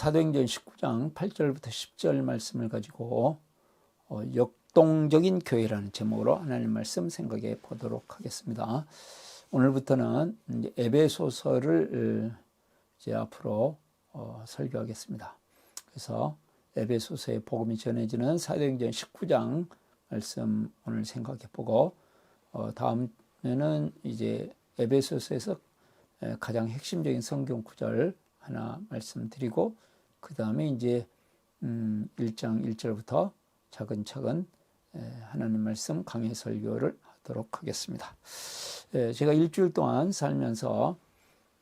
사도행전 19장 8절부터 10절 말씀을 가지고 어, 역동적인 교회라는 제목으로 하나님 말씀 생각해 보도록 하겠습니다. 오늘부터는 에베소서를 이제 앞으로 어, 설교하겠습니다. 그래서 에베소서의 복음이 전해지는 사도행전 19장 말씀 오늘 생각해 보고 어, 다음에는 이제 에베소서에서 가장 핵심적인 성경 구절 하나 말씀드리고 그 다음에 이제 음 1장 1절부터 차근차근 하나님 말씀 강해 설교를 하도록 하겠습니다. 제가 일주일 동안 살면서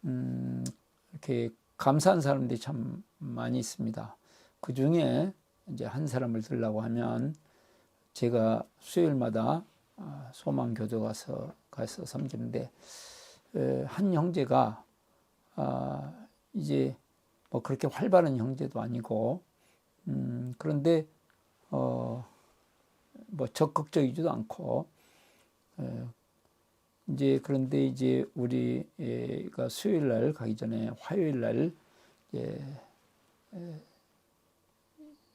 음 이렇게 감사한 사람들이 참 많이 있습니다. 그 중에 이제 한 사람을 들라고 하면 제가 수요일마다 아, 소망 교도 가서 가서 섬기는데 한 형제가 아, 이제 뭐 그렇게 활발한 형제도 아니고 음, 그런데 어, 뭐 적극적이지도 않고 에, 이제 그런데 이제 우리가 수요일 날 가기 전에 화요일 날 이제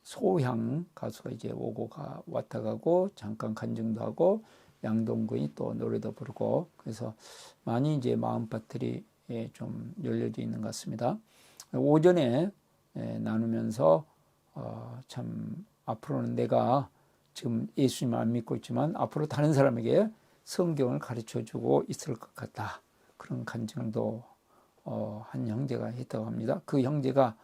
소향 가수가 이제 오고 가 왔다 가고 잠깐 간증도 하고 양동근이 또 노래도 부르고 그래서 많이 이제 마음밭들이 예, 좀 열려져 있는 것 같습니다. 오전에 예, 나누면서 어, 참 앞으로는 내가 지금 예수님 안 믿고 있지만 앞으로 다른 사람에게 성경을 가르쳐 주고 있을 것 같다. 그런 간증도 어, 한 형제가 했다고 합니다. 그 형제가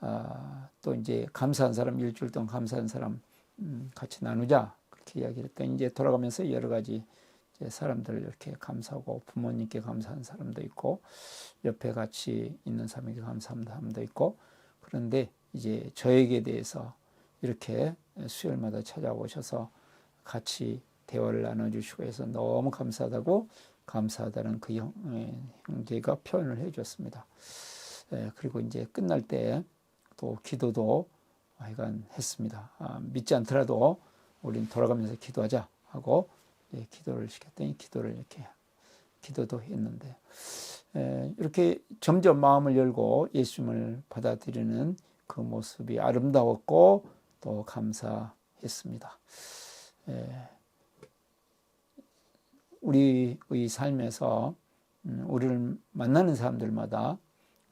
아, 또 이제 감사한 사람 일주일 동안 감사한 사람 음, 같이 나누자 그렇게 이야기를 했더니 이제 돌아가면서 여러 가지 사람들 이렇게 감사하고 부모님께 감사한 사람도 있고 옆에 같이 있는 사람에게 감사한 사람도 있고 그런데 이제 저에게 대해서 이렇게 수요일마다 찾아오셔서 같이 대화를 나눠주시고 해서 너무 감사하다고 감사하다는 그 형, 형제가 표현을 해줬습니다. 그리고 이제 끝날 때 또 기도도 하여간 했습니다. 아, 믿지 않더라도 우린 돌아가면서 기도하자 하고 예, 기도를 시켰더니 기도를 이렇게 기도도 했는데 에, 이렇게 점점 마음을 열고 예수님을 받아들이는 그 모습이 아름다웠고 또 감사했습니다. 에, 우리의 삶에서 음, 우리를 만나는 사람들마다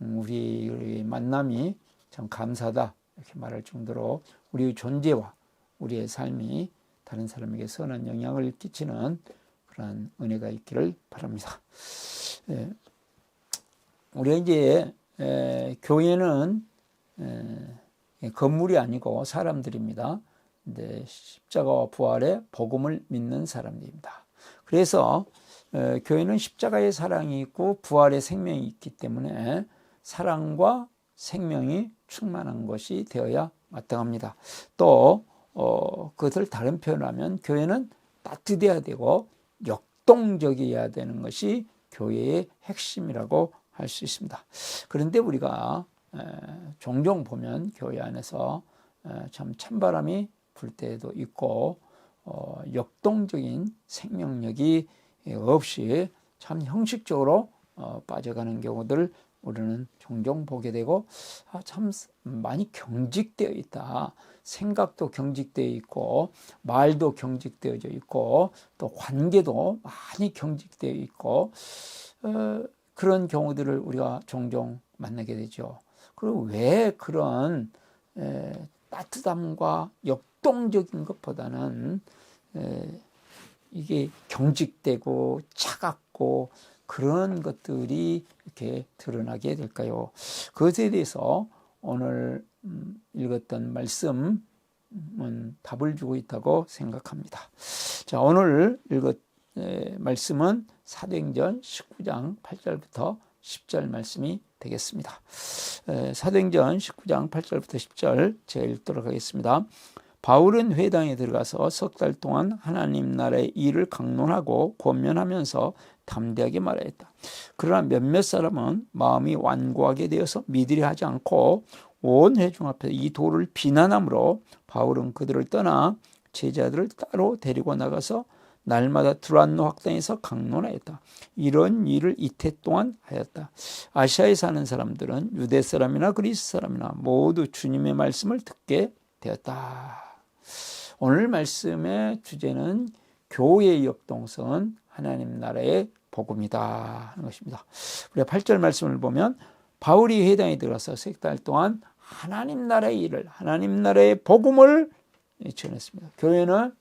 음, 우리의 만남이 참 감사다 이렇게 말할 정도로 우리의 존재와 우리의 삶이 다른 사람에게 선한 영향을 끼치는 그러한 은혜가 있기를 바랍니다. 예, 우리가 이제 에, 교회는 에, 건물이 아니고 사람들입니다. 근데 십자가와 부활의 복음을 믿는 사람들입니다. 그래서 에, 교회는 십자가의 사랑이 있고 부활의 생명이 있기 때문에 사랑과 생명이 충만한 것이 되어야 마땅합니다. 또 어, 그것을 다른 표현을 하면 교회는 따뜻해야 되고 역동적이어야 되는 것이 교회의 핵심이라고 할 수 있습니다. 그런데 우리가 에, 종종 보면 교회 안에서 에, 참 찬바람이 불 때도 있고 어, 역동적인 생명력이 없이 참 형식적으로 어, 빠져가는 경우들 우리는 종종 보게 되고 아, 참 많이 경직되어 있다. 생각도 경직되어 있고 말도 경직되어져 있고 또 관계도 많이 경직되어 있고 어, 그런 경우들을 우리가 종종 만나게 되죠. 그리고 왜 그런 에, 따뜻함과 역동적인 것보다는 에, 이게 경직되고 차갑고 그런 것들이 이렇게 드러나게 될까요? 그것에 대해서 오늘 음, 읽었던 말씀은 답을 주고 있다고 생각합니다. 자, 오늘 읽었 말씀은 사도행전 19장 8절부터 10절 말씀이 되겠습니다. 사도행전 19장 8절부터 10절 제가 읽도록 하겠습니다. 바울은 회당에 들어가서 석 달 동안 하나님 나라의 일을 강론하고 권면하면서 담대하게 말하였다. 그러나 몇몇 사람은 마음이 완고하게 되어서 믿으려 하지 않고 온 회중 앞에서 이 도를 비난함으로 바울은 그들을 떠나 제자들을 따로 데리고 나가서 날마다 두란노 확장해서 강론하였다. 이런 일을 이태 동안 하였다. 아시아에 사는 사람들은 유대 사람이나 그리스 사람이나 모두 주님의 말씀을 듣게 되었다. 오늘 말씀의 주제는 교회의 역동성은 하나님 나라의 복음이다 하는 것입니다. 우리가 8절 말씀을 보면 바울이 회당에 들어서 세달 동안 하나님 나라의 일을 하나님 나라의 복음을 전했습니다. 교회는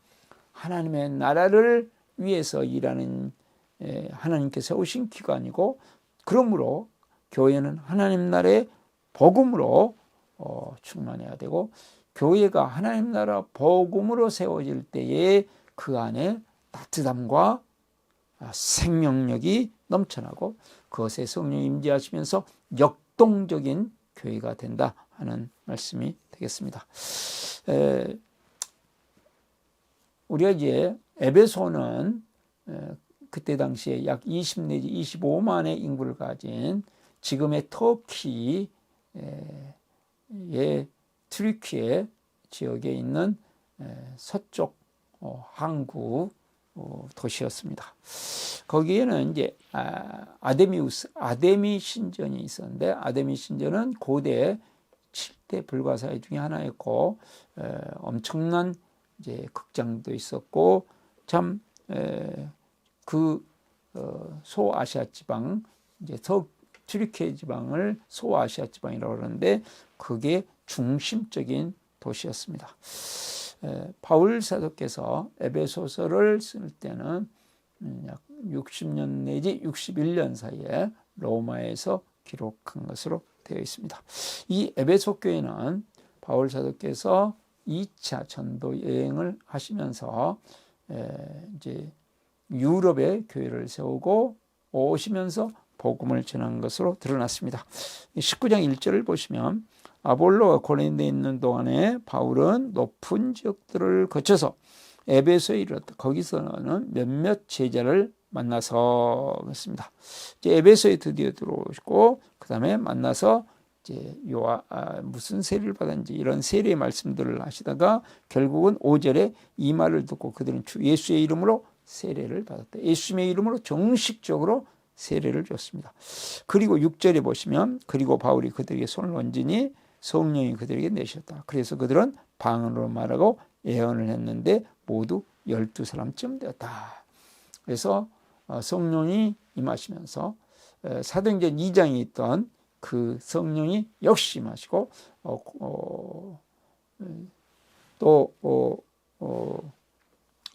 하나님의 나라를 위해서 일하는 하나님께서 오신 기관이고 그러므로 교회는 하나님 나라의 복음으로 어, 충만해야 되고 교회가 하나님 나라 복음으로 세워질 때에 그 안에 따뜻함과 아, 생명력이 넘쳐나고 그것에 성령이 임재하시면서 역동적인 교회가 된다 하는 말씀이 되겠습니다. 에, 우리가 이제 에베소는 그때 당시에 약 20 내지 25만의 인구를 가진 지금의 터키의 트리키의 지역에 있는 서쪽 어, 항구 어, 도시였습니다. 거기에는 이제 아, 아데미우스, 아데미 신전이 있었는데 아데미 신전은 고대 7대 불가사의 중에 하나였고 엄청난 이제 극장도 있었고 참그 어, 소아시아 지방 이제 서 튀르키예 지방을 소아시아 지방이라고 그러는데 그게 중심적인 도시였습니다. 바울 사도께서 에베소서를 쓸 때는 음, 약 60년 내지 61년 사이에 로마에서 기록한 것으로 되어 있습니다. 이 에베소 교회는 바울 사도께서 2차 전도 여행을 하시면서 이제 유럽의 교회를 세우고 오시면서 복음을 전한 것으로 드러났습니다. 19장 1절을 보시면 아볼로가 고린도에 있는 동안에 바울은 높은 지역들을 거쳐서 에베소에 이르렀다. 거기서는 몇몇 제자를 만나서 그랬습니다. 이제 에베소에 드디어 들어오시고 그 다음에 만나서 이제 요아 아, 무슨 세례를 받았는지 이런 세례의 말씀들을 하시다가 결국은 5절에 이 말을 듣고 그들은 주 예수의 이름으로 세례를 받았다. 예수님의 이름으로 정식적으로 세례를 줬습니다. 그리고 6절에 보시면 그리고 바울이 그들에게 손을 얹으니 성령이 그들에게 내셨다. 그래서 그들은 방언으로 말하고 예언을 했는데 모두 12사람쯤 되었다. 그래서 어, 성령이 임하시면서 사도행전 2장에 있던 그 성령이 역시 마시고 어, 어, 또 어, 어,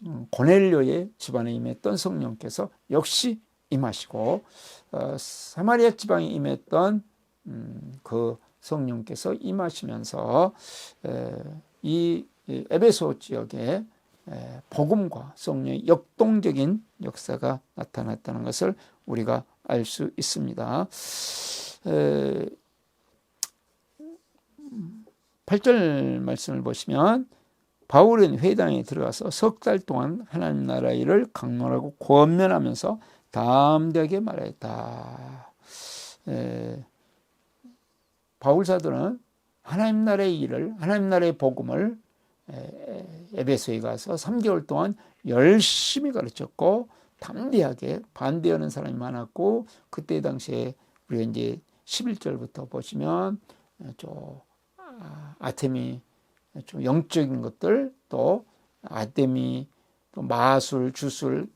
음, 고넬료의 집안에 임했던 성령께서 역시 임하시고 어, 사마리아 지방에 임했던 음, 그 성령께서 임하시면서 에, 이 에베소 지역에 에, 복음과 성령의 역동적인 역사가 나타났다는 것을 우리가 알 수 있습니다. 8절 말씀을 보시면 바울은 회당에 들어가서 석 달 동안 하나님 나라 일을 강론하고 권면하면서 담대하게 말했다. 에, 바울 사도는 하나님 나라의 일을 하나님 나라의 복음을 에베소에 가서 3개월 동안 열심히 가르쳤고 담대하게 반대하는 사람이 많았고 그때 당시에 우리가 이제 11절부터 보시면 좀 아, 아테미 좀 영적인 것들 또 아테미 또 마술 주술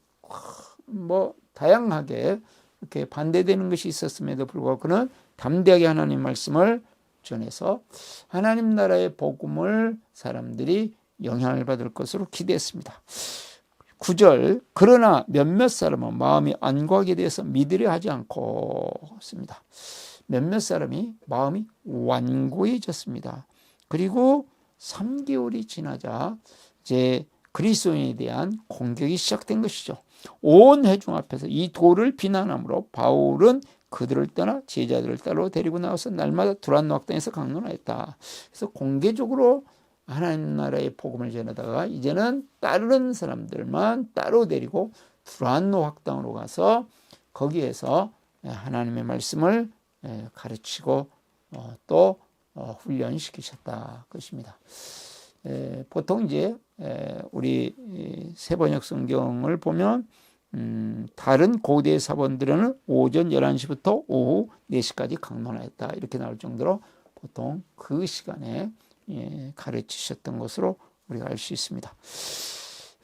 뭐 다양하게 이렇게 반대되는 것이 있었음에도 불구하고 그는 담대하게 하나님 말씀을 전해서 하나님 나라의 복음을 사람들이 영향을 받을 것으로 기대했습니다. 9절 그러나 몇몇 사람은 마음이 안고하게 돼서 믿으려 하지 않고 습니다. 몇몇 사람이 마음이 완고해졌습니다. 그리고 3개월이 지나자 이제 그리스도인에 대한 공격이 시작된 것이죠. 온 회중 앞에서 이 도를 비난함으로 바울은 그들을 떠나 제자들을 따로 데리고 나와서 날마다 두란노 학당에서 강론하였다. 그래서 공개적으로 하나님 나라의 복음을 전하다가 이제는 다른 사람들만 따로 데리고 두란노 학당으로 가서 거기에서 하나님의 말씀을 가르치고 어, 또 어, 훈련시키셨다 것입니다. 에, 보통 이제 에, 우리 이 세번역 성경을 보면 음, 다른 고대 사본들은 오전 11시부터 오후 4시까지 강론하였다. 이렇게 나올 정도로 보통 그 시간에 예, 가르치셨던 것으로 우리가 알 수 있습니다.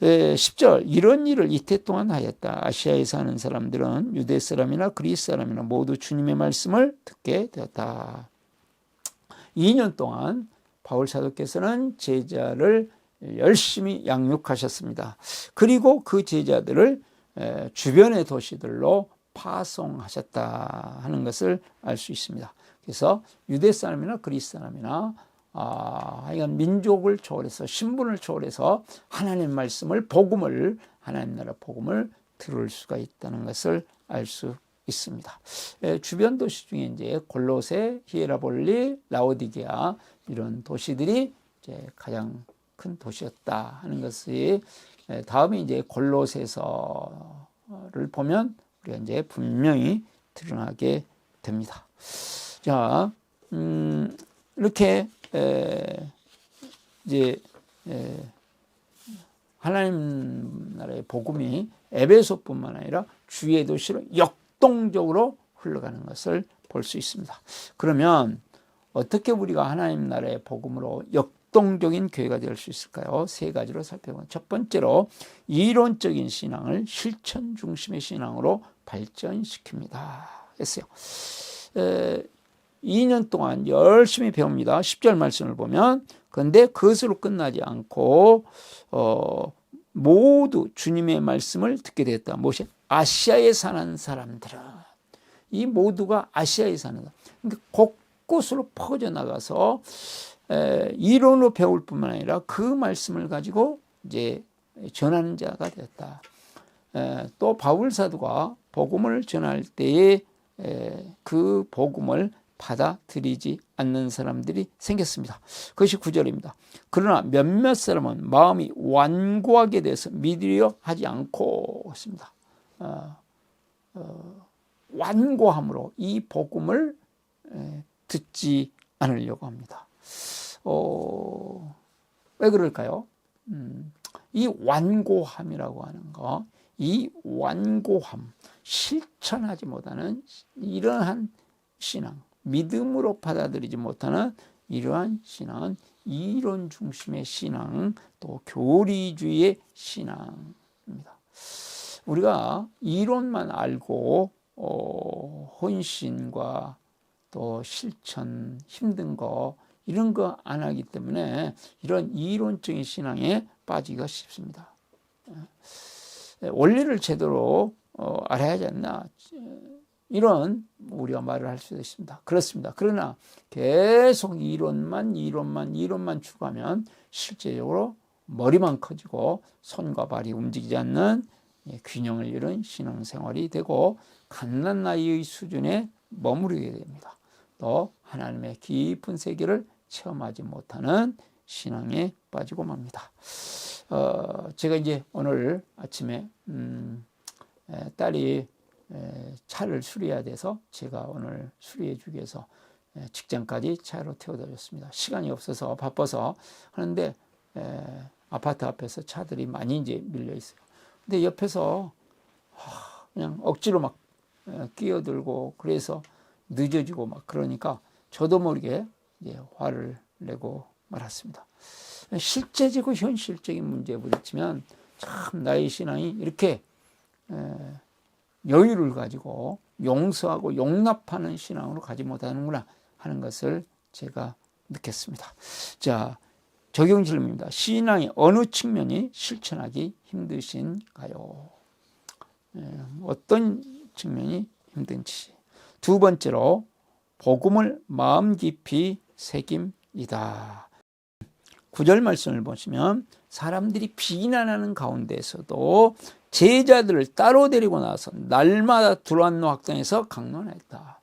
예, 10절 이런 일을 이태 동안 하였다. 아시아에 사는 사람들은 유대 사람이나 그리스 사람이나 모두 주님의 말씀을 듣게 되었다. 2년 동안 바울 사도께서는 제자를 열심히 양육하셨습니다. 그리고 그 제자들을 에, 주변의 도시들로 파송하셨다 하는 것을 알 수 있습니다. 그래서 유대 사람이나 그리스 사람이나 아, 민족을 초월해서 신분을 초월해서 하나님 말씀을 복음을 하나님 나라 복음을 들을 수가 있다는 것을 알 수 있습니다. 에, 주변 도시 중에 이제 골로세, 히에라볼리, 라오디게아 이런 도시들이 이제 가장 큰 도시였다 하는 것이 에, 다음에 이제 골로새서를 보면 우리가 이제 분명히 드러나게 됩니다. 자, 음, 이렇게 에, 이제 에, 하나님 나라의 복음이 에베소뿐만 아니라 주의 도시로 역동적으로 흘러가는 것을 볼 수 있습니다. 그러면 어떻게 우리가 하나님 나라의 복음으로 역동적인 교회가 될 수 있을까요? 세 가지로 살펴보면 첫 번째로 이론적인 신앙을 실천 중심의 신앙으로 발전시킵니다. 했어요. 에, 2년 동안 열심히 배웁니다. 10절 말씀을 보면 그런데 그것으로 끝나지 않고 어, 모두 주님의 말씀을 듣게 됐다. 무엇이 아시아에 사는 사람들은 이 모두가 아시아에 사는 사람. 그러니까 곳곳으로 퍼져 나가서 에, 이론으로 배울 뿐만 아니라 그 말씀을 가지고 이제 전하는 자가 되었다. 에, 또 바울 사도가 복음을 전할 때에 에, 그 복음을 받아들이지 않는 사람들이 생겼습니다. 그것이 구절입니다. 그러나 몇몇 사람은 마음이 완고하게 돼서 믿으려 하지 않고 있습니다. 어, 어, 완고함으로 이 복음을 에, 듣지 않으려고 합니다. 어, 왜 그럴까요? 음, 이 완고함이라고 하는 거, 이 완고함, 실천하지 못하는 이러한 신앙, 믿음으로 받아들이지 못하는 이러한 신앙은 이론 중심의 신앙, 또 교리주의의 신앙입니다. 우리가 이론만 알고 어, 혼신과 또 실천 힘든 거 이런 거 안 하기 때문에 이런 이론적인 신앙에 빠지기가 쉽습니다. 예. 원리를 제대로 어, 알아야 하지 않나 이런 우리가 말을 할 수도 있습니다. 그렇습니다. 그러나 계속 이론만 이론만 이론만 추구하면 실제적으로 머리만 커지고 손과 발이 움직이지 않는 예, 균형을 잃은 신앙생활이 되고 갓난 나이의 수준에 머무르게 됩니다. 또 하나님의 깊은 세계를 체험하지 못하는 신앙에 빠지고 맙니다. 어, 제가 이제 오늘 아침에 음, 에, 딸이 에, 차를 수리해야 돼서 제가 오늘 수리해 주기 위해서 에, 직장까지 차로 태워드렸습니다. 시간이 없어서 바빠서 하는데 에, 아파트 앞에서 차들이 많이 이제 밀려 있어요. 근데 옆에서 하, 그냥 억지로 막 끼어들고 그래서 늦어지고 막 그러니까 저도 모르게 이제 화를 내고 말았습니다. 실제적이고 현실적인 문제에 부딪히면 참 나의 신앙이 이렇게 여유를 가지고 용서하고 용납하는 신앙으로 가지 못하는구나 하는 것을 제가 느꼈습니다. 자, 적용 질문입니다. 신앙의 어느 측면이 실천하기 힘드신가요? 어떤 측면이 힘든지. 두 번째로 복음을 마음 깊이 새김이다. 구절 말씀을 보시면 사람들이 비난하는 가운데서도 제자들을 따로 데리고 나서 날마다 두란노 학당에서 강론했다.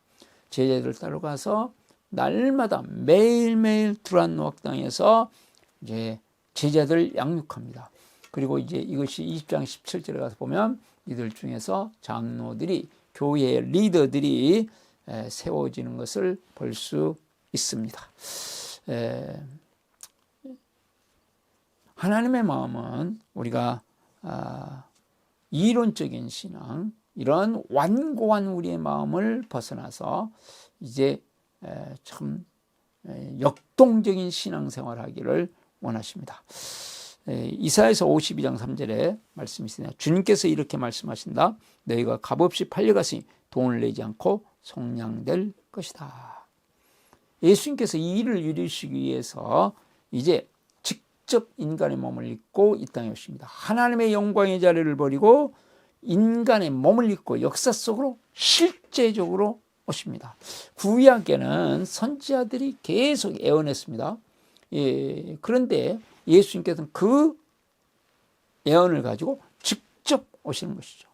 제자들을 따로 가서 날마다 매일매일 두란노 학당에서 이제 제자들 양육합니다. 그리고 이제 이것이 20장 17절에 가서 보면 이들 중에서 장로들이 교회의 리더들이 세워지는 것을 볼 수 있습니다. 하나님의 마음은 우리가 아, 이론적인 신앙, 이런 완고한 우리의 마음을 벗어나서 이제 에, 참 에, 역동적인 신앙생활 하기를 원하십니다. 에, 이사에서 52장 3절에 말씀이 있습니다. 주님께서 이렇게 말씀하신다. 너희가 값없이 팔려갔으니 돈을 내지 않고 속량될 것이다. 예수님께서 이 일을 이루시기 위해서 이제 직접 인간의 몸을 입고 이 땅에 오십니다. 하나님의 영광의 자리를 버리고 인간의 몸을 입고 역사 속으로 실제적으로 오십니다. 구약에는 선지자들이 계속 애원했습니다. 예, 그런데 예수님께서는 그 예언을 가지고 직접 오시는 것이죠.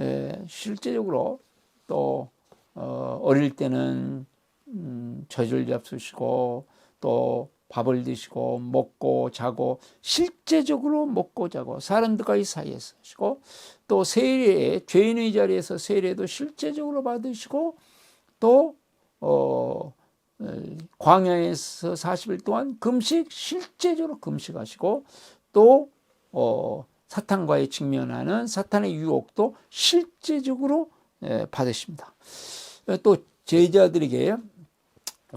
예, 실제적으로 또 어, 어릴 때는 음, 젖을 잡수시고 또 밥을 드시고 먹고 자고 실제적으로 먹고 자고 사람들과 이 사이에 서시고 또 세례 죄인의 자리에서 세례도 실제적으로 받으시고 또 어, 광야에서 40일 동안 금식 실제적으로 금식하시고 또 어, 사탄과의 직면하는 사탄의 유혹도 실제적으로 예, 받으십니다. 또 제자들에게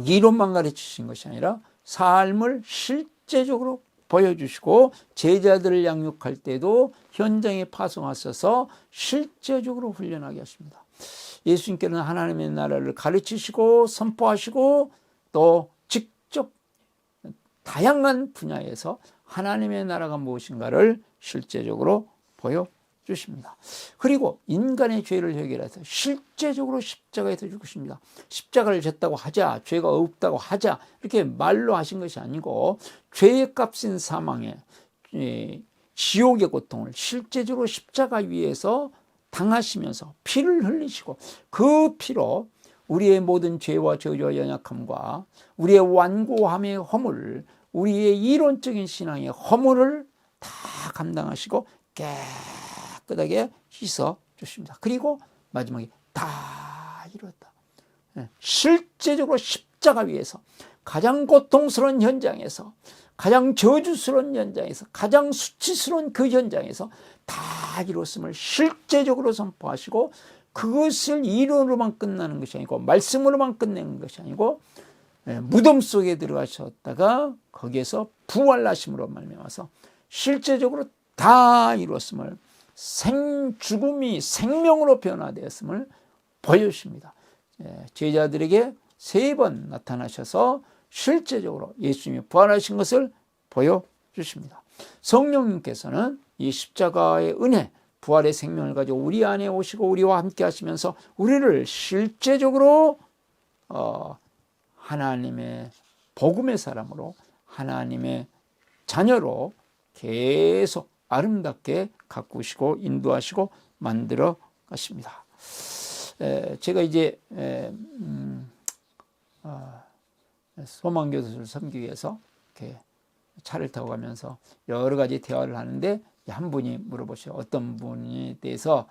이론만 가르치신 것이 아니라 삶을 실제적으로 보여주시고 제자들을 양육할 때도 현장에 파송하셔서 실제적으로 훈련하게 하십니다. 예수님께는 하나님의 나라를 가르치시고 선포하시고 또 직접 다양한 분야에서 하나님의 나라가 무엇인가를 실제적으로 보여 주십니다. 그리고 인간의 죄를 해결해서 실제적으로 십자가에서 죽으십니다. 십자가를 졌다고 하자, 죄가 없다고 하자, 이렇게 말로 하신 것이 아니고, 죄의 값인 사망에, 지옥의 고통을 실제적으로 십자가 위에서 당하시면서 피를 흘리시고, 그 피로 우리의 모든 죄와 저주와 연약함과 우리의 완고함의 허물, 우리의 이론적인 신앙의 허물을 다 감당하시고 깨 깨끗하게 씻어 주십니다. 그리고 마지막에 다 이뤘다. 예, 실제적으로 십자가 위에서 가장 고통스러운 현장에서 가장 저주스러운 현장에서 가장 수치스러운 그 현장에서 다 이뤘음을 실제적으로 선포하시고 그것을 이론으로만 끝나는 것이 아니고 말씀으로만 끝내는 것이 아니고 예, 무덤 속에 들어가셨다가 거기에서 부활하심으로 말미암아서 실제적으로 다 이뤘음을 생 죽음이 생명으로 변화되었음을 보여주십니다. 예, 제자들에게 세 번 나타나셔서 실제적으로 예수님이 부활하신 것을 보여주십니다. 성령님께서는 이 십자가의 은혜, 부활의 생명을 가지고 우리 안에 오시고 우리와 함께 하시면서 우리를 실제적으로 어, 하나님의 복음의 사람으로 하나님의 자녀로 계속 아름답게 가꾸시고 인도하시고 만들어 가십니다. 에, 제가 이제 에, 음, 어, 소망교도소를 섬기기 위해서 이렇게 차를 타고 가면서 여러 가지 대화를 하는데 한 분이 물어보셔 어떤 분에 대해서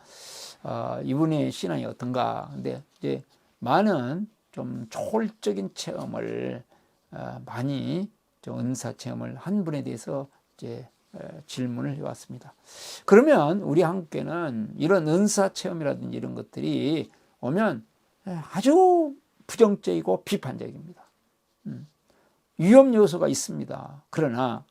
어, 이분의 신앙이 어떤가 근데 이제 많은 좀 초월적인 체험을 어, 많이 좀 은사 체험을 한 분에 대해서 이제 질문을 해왔습니다. 그러면 우리 한국에는 이런 은사 체험이라든지 이런 것들이 오면 아주 부정적이고 비판적입니다. 음. 위험 요소가 있습니다. 그러나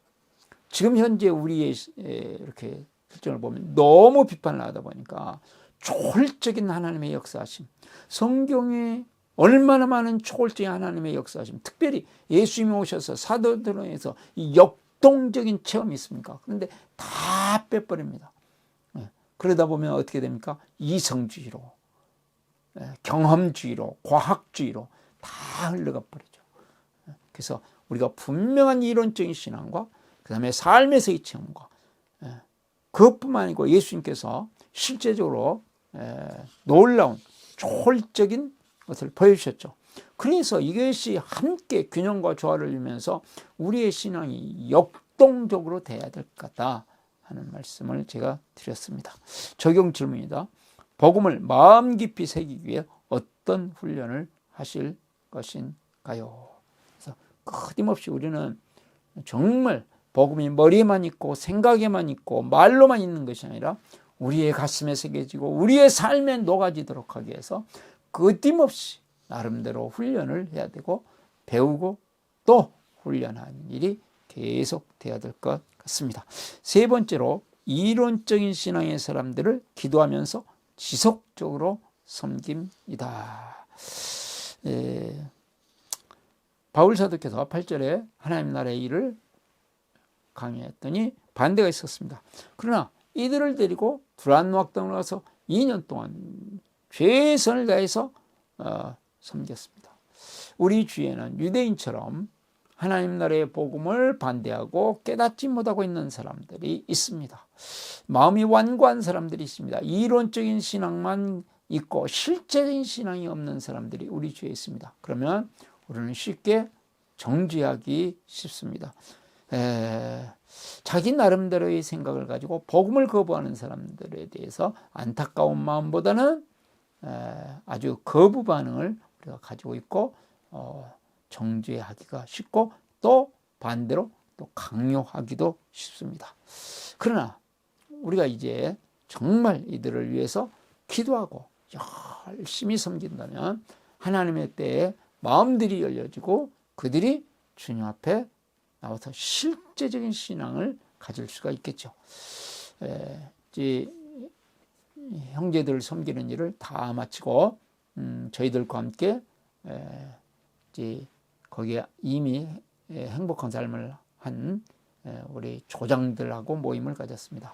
지금 현재 우리의 이렇게 실정을 보면 너무 비판을 하다 보니까 초월적인 하나님의 역사하심, 성경에 얼마나 많은 초월적인 하나님의 역사하심, 특별히 예수님이 오셔서 사도들에서 역 역동적인 체험이 있습니까? 그런데 다 빼버립니다. 예. 그러다 보면 어떻게 됩니까? 이성주의로, 예, 경험주의로, 과학주의로 다 흘러가 버리죠. 예. 그래서 우리가 분명한 이론적인 신앙과 그 다음에 삶에서의 체험과 그것뿐만 아니고 예수님께서 실제적으로 놀라운 초월적인 것을 보여주셨죠. 그래서 이것이 함께 균형과 조화를 이루면서 우리의 신앙이 역동적으로 돼야 될 것 같다 하는 말씀을 제가 드렸습니다. 적용 질문이다. 복음을 마음 깊이 새기기 위해 어떤 훈련을 하실 것인가요? 끊임없이 우리는 정말 복음이 머리에만 있고 생각에만 있고 말로만 있는 것이 아니라 우리의 가슴에 새겨지고 우리의 삶에 녹아지도록 하기 위해서 끊임없이 나름대로 훈련을 해야 되고 배우고 또 훈련하는 일이 계속 돼야 될 것 같습니다. 세 번째로 이론적인 신앙의 사람들을 기도하면서 지속적으로 섬김이다. 예, 바울 사도께서 8절에 하나님 나라의 일을 강요했더니 반대가 있었습니다. 그러나 이들을 데리고 두란노악당을 가서 2년 동안 최선을 다해서 어, 섬겼습니다. 우리 주위에는 유대인처럼 하나님 나라의 복음을 반대하고 깨닫지 못하고 있는 사람들이 있습니다. 마음이 완고한 사람들이 있습니다. 이론적인 신앙만 있고 실제적인 신앙이 없는 사람들이 우리 주위에 있습니다. 그러면 우리는 쉽게 정죄하기 쉽습니다. 에, 자기 나름대로의 생각을 가지고 복음을 거부하는 사람들에 대해서 안타까운 마음보다는 에, 아주 거부 반응을 우리가 가지고 있고 어, 정죄하기가 쉽고 또 반대로 또 강요하기도 쉽습니다. 그러나 우리가 이제 정말 이들을 위해서 기도하고 열심히 섬긴다면 하나님의 때에 마음들이 열려지고 그들이 주님 앞에 나와서 실제적인 신앙을 가질 수가 있겠죠. 에, 형제들을 섬기는 일을 다 마치고 음, 저희들과 함께 에, 거기에 이미 행복한 삶을 한 우리 조장들하고 모임을 가졌습니다.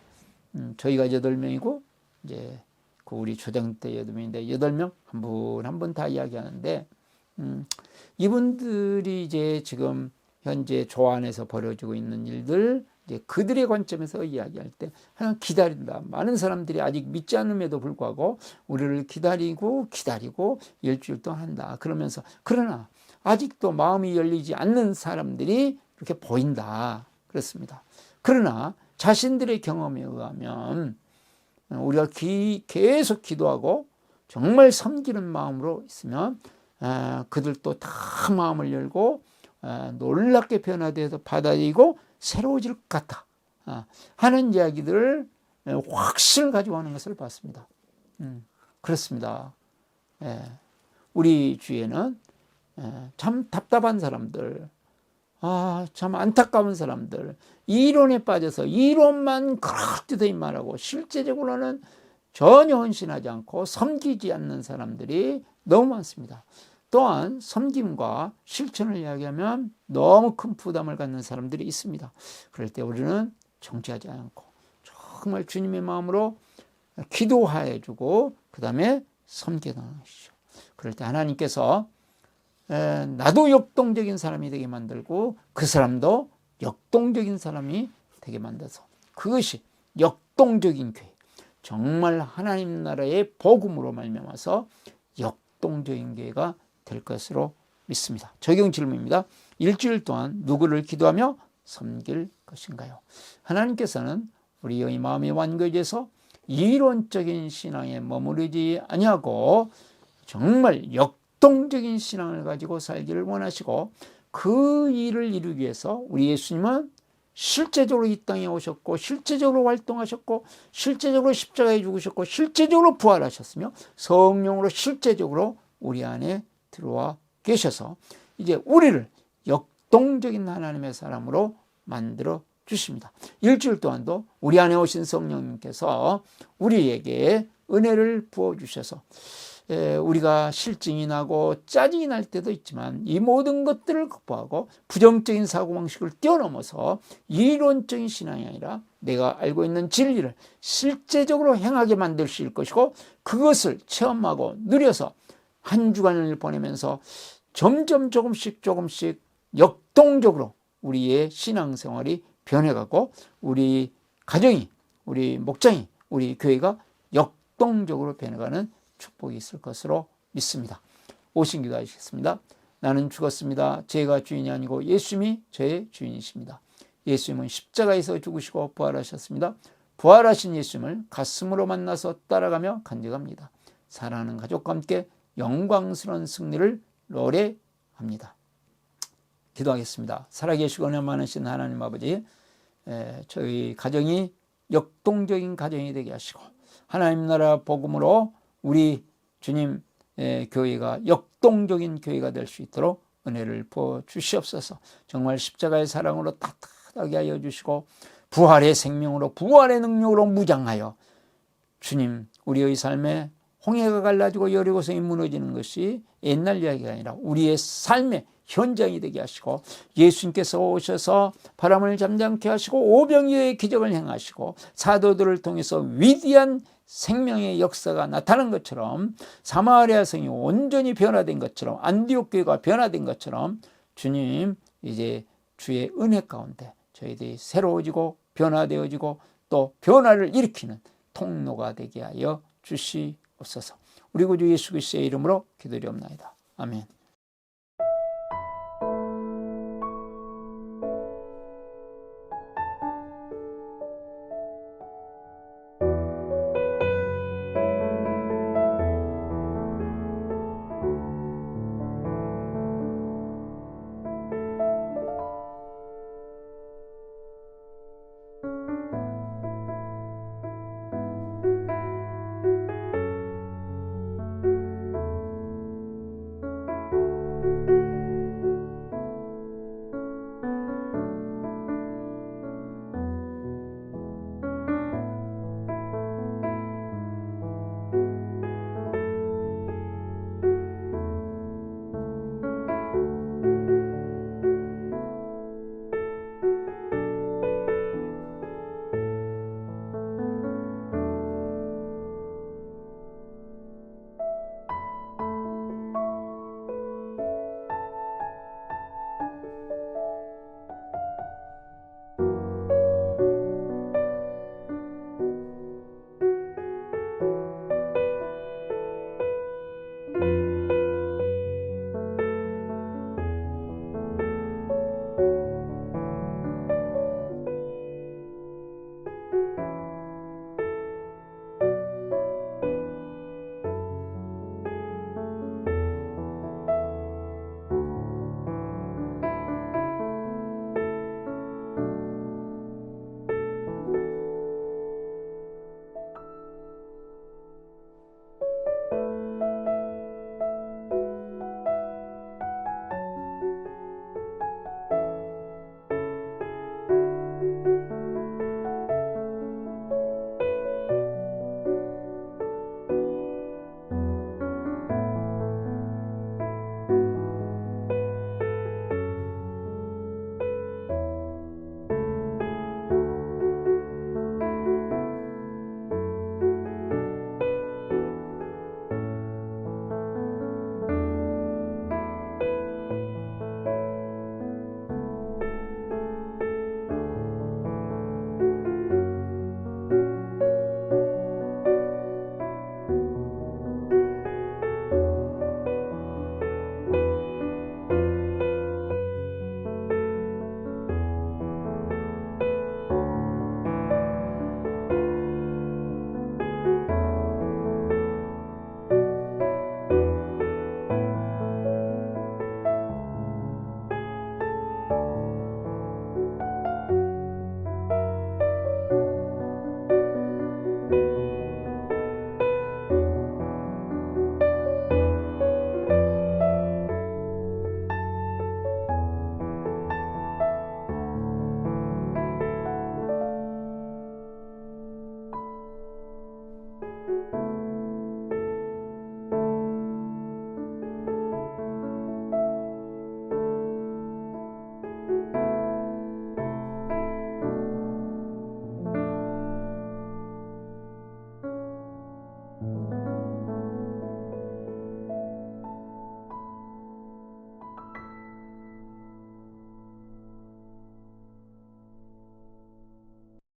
음, 저희가 여덟 명이고 이제 그 우리 조장 때 여덟 명인데 여덟 명 한 분 한 분 다 이야기하는데 음, 이분들이 이제 지금 현재 조안에서 벌어지고 있는 일들 이제 그들의 관점에서 이야기할 때 하나 기다린다. 많은 사람들이 아직 믿지 않음에도 불구하고 우리를 기다리고 기다리고 일주일 동안 한다. 그러면서 그러나 아직도 마음이 열리지 않는 사람들이 이렇게 보인다. 그렇습니다. 그러나 자신들의 경험에 의하면 우리가 기, 계속 기도하고 정말 섬기는 마음으로 있으면 그들도 다 마음을 열고 놀랍게 변화되어서 받아들이고 새로워질 것 같다 아, 하는 이야기들을 확신을 가지고 하는 것을 봤습니다. 음, 그렇습니다. 우리 주위에는 참 답답한 사람들, 아, 참 안타까운 사람들, 이론에 빠져서 이론만 그렇듯이 말하고 실제적으로는 전혀 헌신하지 않고 섬기지 않는 사람들이 너무 많습니다. 또한 섬김과 실천을 이야기하면 너무 큰 부담을 갖는 사람들이 있습니다. 그럴 때 우리는 정지하지 않고 정말 주님의 마음으로 기도하여 주고 그 다음에 섬겨나는 것이죠. 그럴 때 하나님께서 나도 역동적인 사람이 되게 만들고 그 사람도 역동적인 사람이 되게 만들어서 그것이 역동적인 교회 정말 하나님 나라의 복음으로 말미암아서 역동적인 교회가 될 것으로 믿습니다. 적용 질문입니다. 일주일 동안 누구를 기도하며 섬길 것인가요? 하나님께서는 우리의 마음이 완고해져서 이론적인 신앙에 머무르지 아니하고 정말 역 역동적인 신앙을 가지고 살기를 원하시고 그 일을 이루기 위해서 우리 예수님은 실제적으로 이 땅에 오셨고 실제적으로 활동하셨고 실제적으로 십자가에 죽으셨고 실제적으로 부활하셨으며 성령으로 실제적으로 우리 안에 들어와 계셔서 이제 우리를 역동적인 하나님의 사람으로 만들어 주십니다. 일주일 동안도 우리 안에 오신 성령님께서 우리에게 은혜를 부어 주셔서 우리가 실증이 나고 짜증이 날 때도 있지만 이 모든 것들을 극복하고 부정적인 사고방식을 뛰어넘어서 이론적인 신앙이 아니라 내가 알고 있는 진리를 실제적으로 행하게 만들 것이고 그것을 체험하고 누려서 한 주간을 보내면서 점점 조금씩 조금씩 역동적으로 우리의 신앙생활이 변해가고 우리 가정이 우리 목장이 우리 교회가 역동적으로 변해가는 축복이 있을 것으로 믿습니다. 오신 기도하시겠습니다. 나는 죽었습니다. 제가 주인이 아니고 예수님이 저의 주인이십니다. 예수님은 십자가에서 죽으시고 부활하셨습니다. 부활하신 예수님을 가슴으로 만나서 따라가며 간직합니다. 사랑하는 가족과 함께 영광스러운 승리를 노래합니다. 기도하겠습니다. 살아계시고 는 많으신 하나님 아버지 에, 저희 가정이 역동적인 가정이 되게 하시고 하나님 나라 복음으로 우리 주님 의 교회가 역동적인 교회가 될 수 있도록 은혜를 부어 주시옵소서. 정말 십자가의 사랑으로 따뜻하게 하여 주시고 부활의 생명으로 부활의 능력으로 무장하여 주님 우리의 삶에 홍해가 갈라지고 여리고성이 무너지는 것이 옛날 이야기가 아니라 우리의 삶의 현장이 되게 하시고 예수님께서 오셔서 바람을 잠잠케 하시고 오병이어의 기적을 행하시고 사도들을 통해서 위대한 생명의 역사가 나타난 것처럼 사마리아 성이 온전히 변화된 것처럼 안디옥 교회가 변화된 것처럼 주님 이제 주의 은혜 가운데 저희들이 새로워지고 변화되어지고 또 변화를 일으키는 통로가 되게 하여 주시 옵소서. 우리 구주 예수 그리스도의 이름으로 기도리옵나이다. 아멘.